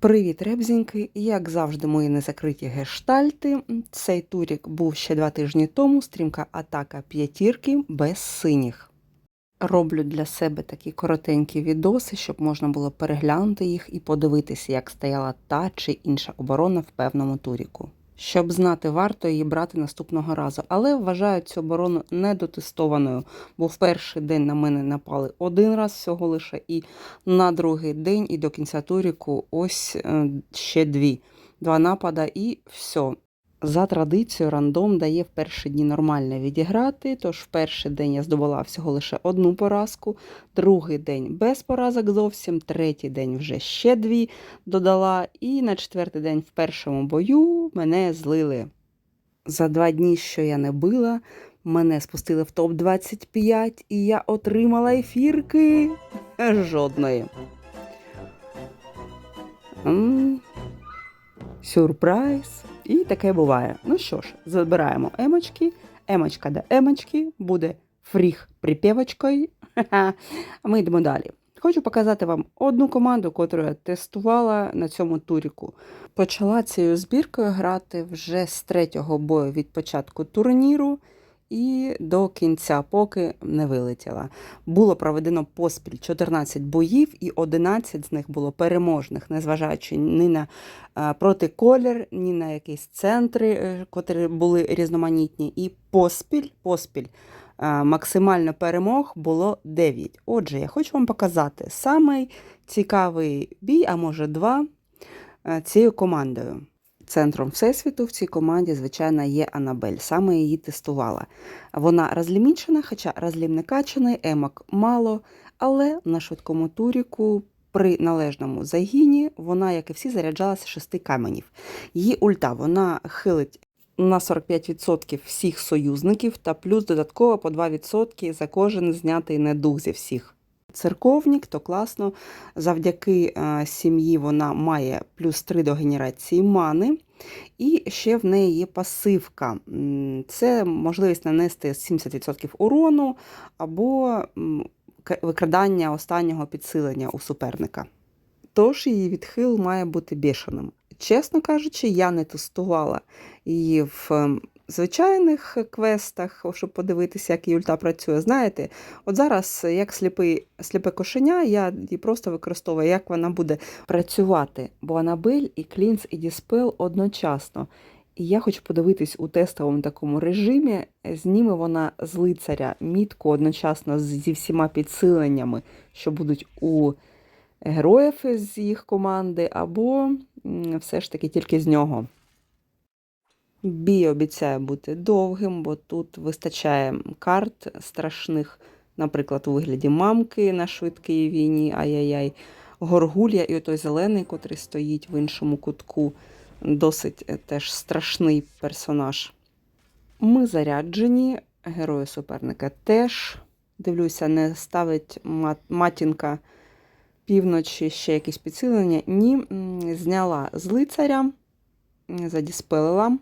Привіт, ребзіньки! Як завжди, мої незакриті гештальти. Цей турік був ще два тижні тому. Стрімка атака п'ятірки без синіх. Роблю для себе такі коротенькі відоси, щоб можна було переглянути їх і подивитися, як стояла та чи інша оборона в певному туріку. Щоб знати, варто її брати наступного разу, але вважаю цю оборону недотестованою, бо в перший день на мене напали один раз всього лише, і на другий день і до кінця туріку ось е, ще дві. Два напада і все. За традицією, рандом дає в перші дні нормально відіграти, тож в перший день я здобула всього лише одну поразку, другий день без поразок зовсім, третій день вже ще дві додала, і на четвертий день в першому бою мене злили. За два дні, що я не била, мене спустили в топ-25, і я отримала ефірки жодної. М, Сюрприз. Таке буває. Ну що ж, забираємо емочки. Емочка до емочки буде фріг припівочкою. Ми йдемо далі. Хочу показати вам одну команду, яку я тестувала на цьому туріку. Почала цією збіркою грати вже з третього бою від початку турніру і до кінця, поки не вилетіла. Було проведено поспіль 14 боїв, і 11 з них було переможних, незважаючи ні на е, протиколір, ні на якісь центри, е, котрі були різноманітні. І поспіль, поспіль е, максимально перемог було 9. Отже, я хочу вам показати самий цікавий бій, а може два, цією командою. Центром Всесвіту в цій команді, звичайно, є Анабель. Саме її тестувала. Вона розлімічена, хоча розлім не качаний, емок мало, але на швидкому туріку при належному загіні вона, як і всі, заряджалася шести каменів. Її ульта вона хилить на 45% всіх союзників та плюс додатково по 2% за кожен знятий недуг зі всіх. Церковник, то класно. Завдяки е, сім'ї вона має плюс 3 до генерації мани. І ще в неї є пасивка. Це можливість нанести 70% урону або викрадання останнього підсилення у суперника. Тож її відхил має бути бешеним. Чесно кажучи, я не тестувала її в звичайних квестах, щоб подивитися, як її ульта працює. Знаєте, от зараз, як сліпий, сліпе кошеня, я її просто використовую, як вона буде працювати. Бо Анабель і Клінс, і Діспел одночасно. І я хочу подивитись у тестовому такому режимі, зніме вона з лицаря мітку одночасно зі всіма підсиленнями, що будуть у героїв з їх команди, або все ж таки тільки з нього. Бій обіцяє бути довгим, бо тут вистачає карт страшних, наприклад, у вигляді мамки на швидкій війні, ай-яй-яй, горгулля і отой зелений, котрий стоїть в іншому кутку. Досить е, теж страшний персонаж. Ми заряджені, герої суперника теж. Дивлюся, не ставить мат- матінка півночі ще якісь підсилення. Ні, зняла з лицаря, задіспелила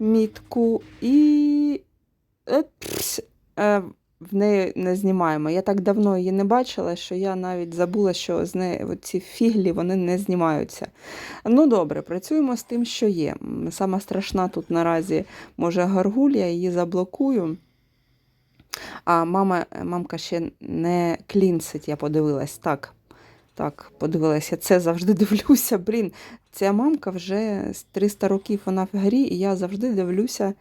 мітку і е, в неї не знімаємо. Я так давно її не бачила, що я навіть забула, що з неї ці фіглі вони не знімаються. Ну добре, працюємо з тим, що є. Сама страшна тут наразі може горгуль, я її заблокую. А мама, мамка ще не клінсить, я подивилась. Так, так, подивилася, це завжди дивлюся. Блін, ця мамка вже з 300 років вона в грі, і я завжди дивлюся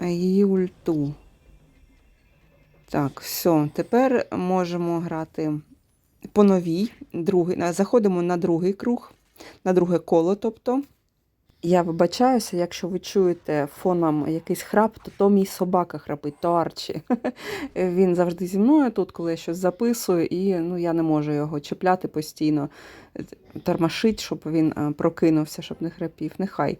її ульту. Так, все, тепер можемо грати по новій. Другий, заходимо на другий круг, на друге коло, тобто. Я вибачаюся, якщо ви чуєте фоном якийсь храп, то то мій собака храпить, то Арчі. Він завжди зі мною тут, коли я щось записую, і ну, я не можу його чіпляти постійно, тормошить, щоб він е, прокинувся, щоб не храпів. Нехай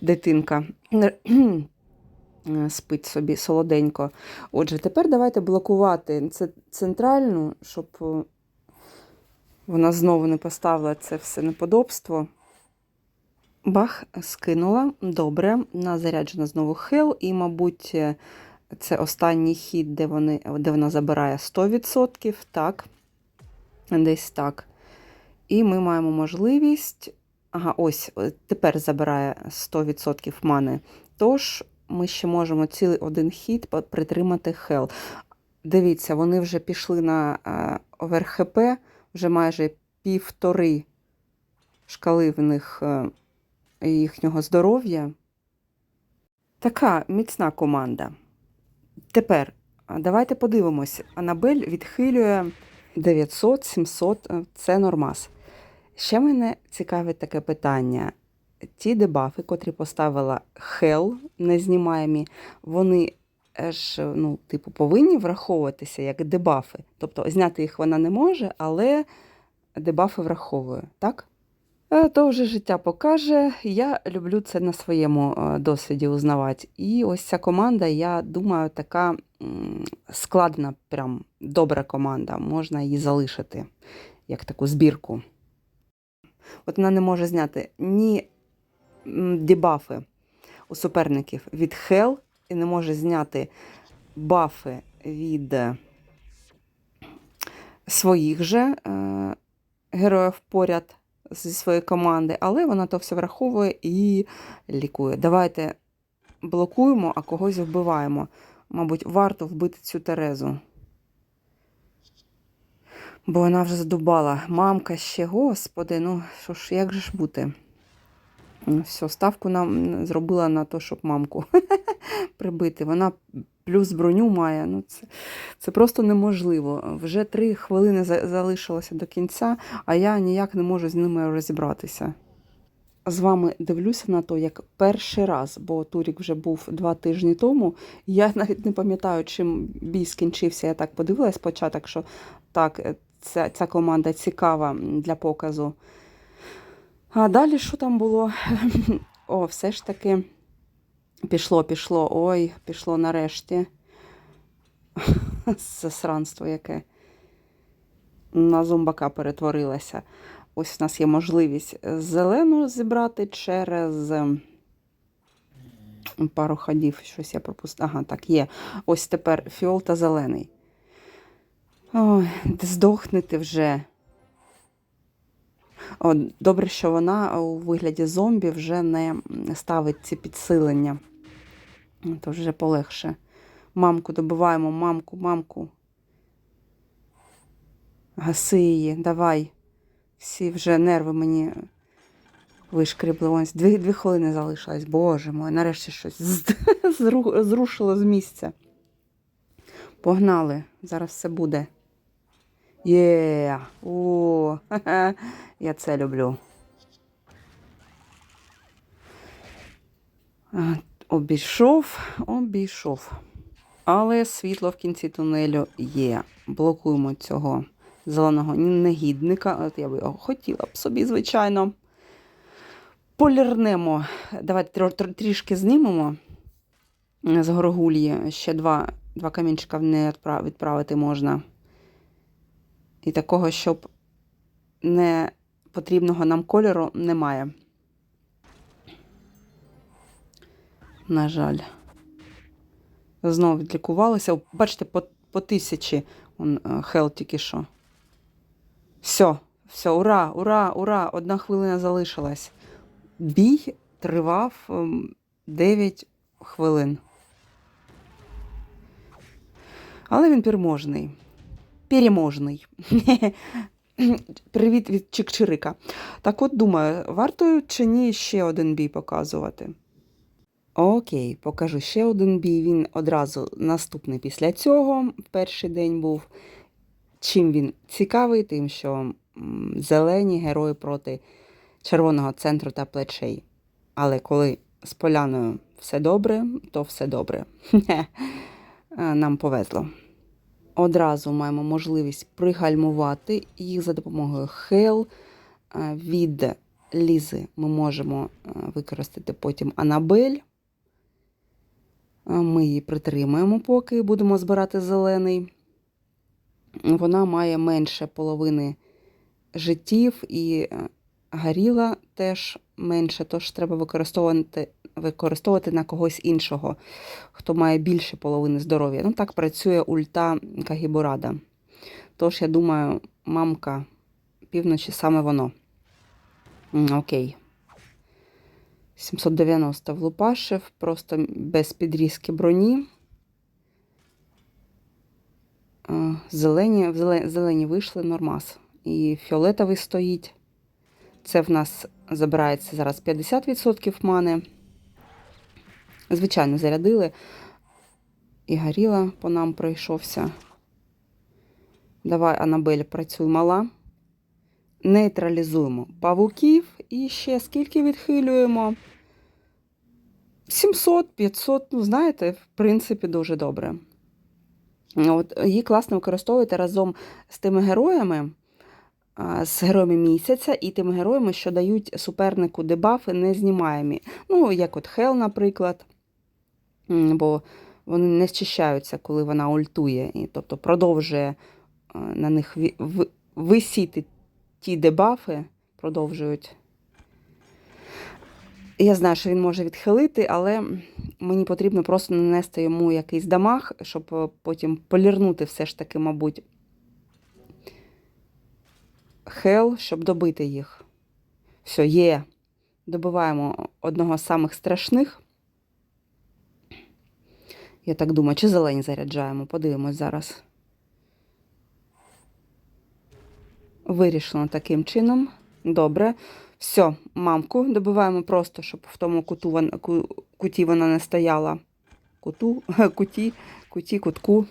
дитинка спить собі солоденько. Отже, тепер давайте блокувати це центральну, щоб вона знову не поставила це все неподобство. Бах, скинула. Добре. На заряджена знову хил, і, мабуть, е, це останній хід, де, вони, де вона забирає 100%. Так. Десь так. І ми маємо можливість. Ага, ось е, тепер забирає 100% мани. Тож ми ще можемо цілий один хід притримати хел. Дивіться, вони вже пішли на е, ОверХП, вже майже півтори шкали в них їхнього здоров'я. Така міцна команда. Тепер давайте подивимось. Анабель відхилює 900-700, е, це нормас. Ще мене цікавить таке питання. Ті дебафи, котрі поставила Хел незнімаємі, вони ж, ну, типу, повинні враховуватися як дебафи. Тобто зняти їх вона не може, але дебафи враховує, так? Е, То вже життя покаже. Я люблю це на своєму е, досвіді узнавати. І ось ця команда, я думаю, така складна, прям добра команда. Можна її залишити як таку збірку. От вона не може зняти ні дебафи у суперників від Хел, і не може зняти бафи від е, своїх же героїв поряд зі своєї команди, але вона то все враховує і лікує. Давайте блокуємо, а когось вбиваємо. Мабуть, варто вбити цю Терезу. Бо вона вже задубала. Мамка ще, господи, ну що ж, як же ж бути? Все, ставку нам зробила на те, щоб мамку прибити. Вона плюс броню має. Ну, це, це просто неможливо. Вже три хвилини залишилося до кінця, а я ніяк не можу з ними розібратися. З вами дивлюся на то, як перший раз, бо Турік вже був два тижні тому. Я навіть не пам'ятаю, чим бій скінчився. Я так подивилась спочатку, що так, ця, ця команда цікава для показу. А далі що там було? О, все ж таки пішло, пішло. Ой, пішло нарешті. Засранство яке. На зомбака перетворилася. Ось у нас є можливість зелену зібрати через ем, пару ходів. Щось я пропустила. Ага, так, є. Ось тепер фіол та зелений. Ой, здохнете вже. О, добре, що вона у вигляді зомбі вже не ставить ці підсилення. То вже полегше. Мамку добиваємо, мамку, мамку. Гаси її, давай. Всі вже нерви мені вишкрібли. Ось дві, дві хвилини залишилось. Боже мой, нарешті щось зрушило з місця. Погнали, зараз все буде. Є, о, я це люблю. Обійшов, обійшов. Але світло в кінці тунелю є. Блокуємо цього зеленого негідника. От я би його хотіла б собі, звичайно. Полірнемо. Давайте трішки знімемо з горгульї. Ще два, два камінчика не відправити можна. І такого, щоб не потрібного нам кольору немає. На жаль. Знову відлікувалися. Бачите, по, по тисячі е, хел тільки що. Все, все, ура, ура, ура! Одна хвилина залишилась. Бій тривав ем, 9 хвилин. Але він переможний. Переможний. Привіт від Чикчирика. Так от думаю, варто чи ні ще один бій показувати? Окей, покажу ще один бій. Він одразу наступний після цього. Перший день був. Чим він цікавий, тим, що зелені герої проти червоного центру та плечей. Але коли з поляною все добре, то все добре. Е, Нам повезло. Одразу маємо можливість пригальмувати їх за допомогою Хел. Е, Від Лізи ми можемо е, використати потім Анабель. Е, Ми її притримаємо, поки будемо збирати зелений. Вона має менше половини життів і е, горіла теж менше, тож треба використовувати, використовувати на когось іншого, хто має більше половини здоров'я. Ну, так працює ульта Кагіборада. Тож, я думаю, мамка півночі саме воно. Окей. 790 влупашив, просто без підрізки броні. Зелені, зелені вийшли нормас. І фіолетовий стоїть. Це в нас забирається зараз 50% мани. Звичайно, зарядили. І горіла по нам пройшовся. Давай, Анабель, працюй мала. Нейтралізуємо павуків і ще скільки відхилюємо? 700, 500, ну, знаєте, в принципі, дуже добре. От, її класно використовувати разом з тими героями, з героями місяця і тими героями, що дають супернику дебафи незнімаємі. Ну, як от Хел, наприклад. Бо вони не зчищаються, коли вона ультує, і, тобто продовжує на них висіти ті дебафи, продовжують. Я знаю, що він може відхилити, але мені потрібно просто нанести йому якийсь дамаг, щоб е, потім полірнути все ж таки, мабуть, хел, щоб добити їх. Все, є. Добиваємо одного з самих страшних. Я так думаю, чи зелені заряджаємо? Подивимось зараз. Вирішено таким чином. Добре. Все, мамку добиваємо просто, щоб в тому куту, вон- ку- куті вона не стояла. Куту, куті, куті, кутку.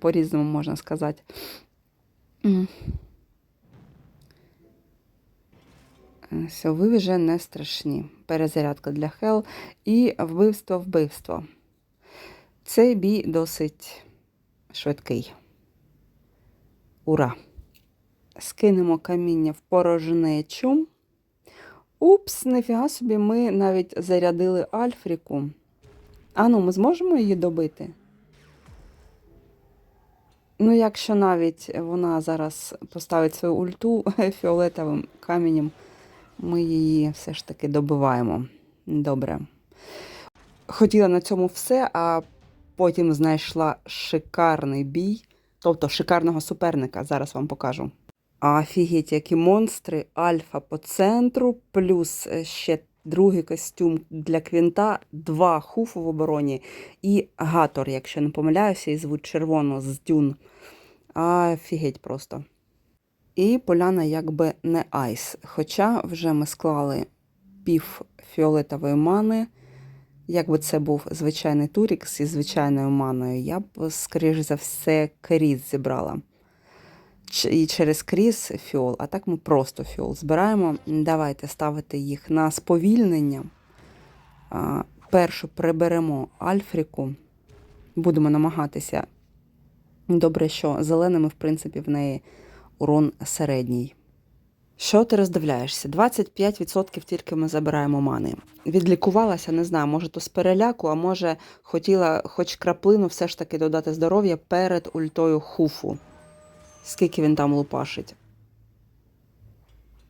По-різному можна сказати. Е, Все, ви вже не страшні. Перезарядка для Хел і вбивство, вбивство. Цей бій досить швидкий. Ура! Скинемо каміння в порожнечу. Упс, нефіга собі, ми навіть зарядили Альфріку. А ну, ми зможемо її добити? Ну, якщо навіть вона зараз поставить свою ульту фіолетовим каменем, ми її все ж таки добиваємо. Добре. Хотіла на цьому все, а потім знайшла шикарний бій, тобто шикарного суперника. Зараз вам покажу. Офігеть, які монстри, альфа по центру, плюс е, ще другий костюм для квінта, два хуфу в обороні і гатор, якщо не помиляюся, і звуть червоно з дюн. Офігеть просто. І поляна якби не айс. Хоча вже ми склали пів фіолетової мани. Якби це був звичайний Турікс із звичайною маною, я б, скоріш за все, кріс зібрала. І через кріс фіол, а так ми просто фіол збираємо. Давайте ставити їх на сповільнення. Першу приберемо Альфріку. Будемо намагатися. Добре, що зеленими, в принципі, в неї урон середній. Що ти роздивляєшся? 25% тільки ми забираємо мани. Відлікувалася, не знаю, може то з переляку, а може хотіла хоч краплину все ж таки додати здоров'я перед ультою хуфу. Скільки він там лупашить?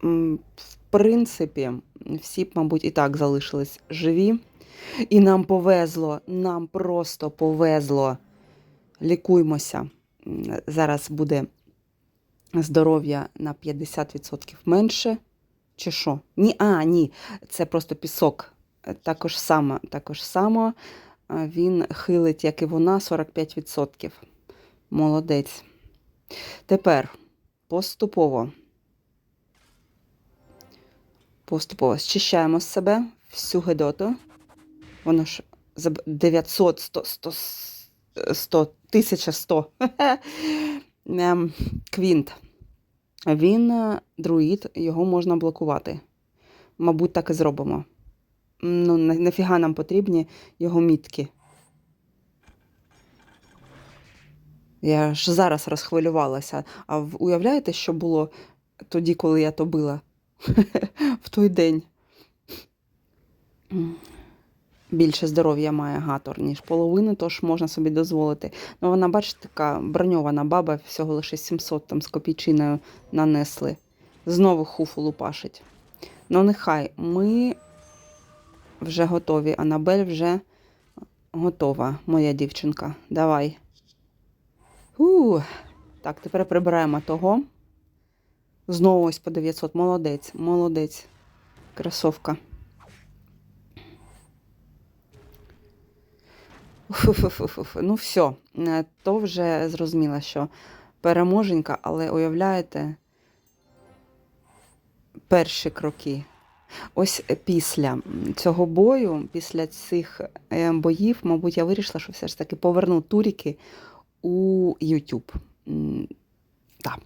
В принципі, всі б, мабуть, і так залишились живі. І нам повезло, нам просто повезло. Лікуймося. Зараз буде здоров'я на 50% менше. Чи що? Ні, а, ні, це просто пісок. Також само, також само він хилить, як і вона, 45%. Молодець. Тепер поступово. Поступово зчищаємо з себе всю гедоту. Воно ж заб- 900, 100, 100, 100 1100. Ем, Квінт. Він е, друїд, його можна блокувати. Мабуть, так і зробимо. Ну, нафіга нам потрібні його мітки. Я ж зараз розхвилювалася. А уявляєте, що було тоді, коли я то била? В той день. Більше здоров'я має гатор, ніж половину, тож можна собі дозволити. Ну, вона, бачите, така броньована баба, всього лише 700 там з копійчиною нанесли. Знову хуфу лупашить. Ну, нехай ми вже готові. Анабель вже готова, моя дівчинка. Давай. У, так, тепер прибираємо того. Знову ось по 900. Молодець, молодець. Красовка. Ну, все, то вже зрозуміло, що переможенька, але уявляєте, перші кроки. Ось після цього бою, після цих е, боїв, мабуть, я вирішила, що все ж таки поверну туріки у YouTube. Так.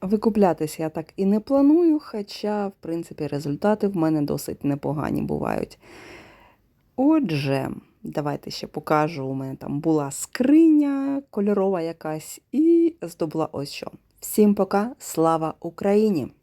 Викуплятися я так і не планую, хоча, в принципі, результати в мене досить непогані бувають. Отже, давайте ще покажу. У мене там була скриня кольорова якась, і здобула ось що. Всім пока, слава Україні!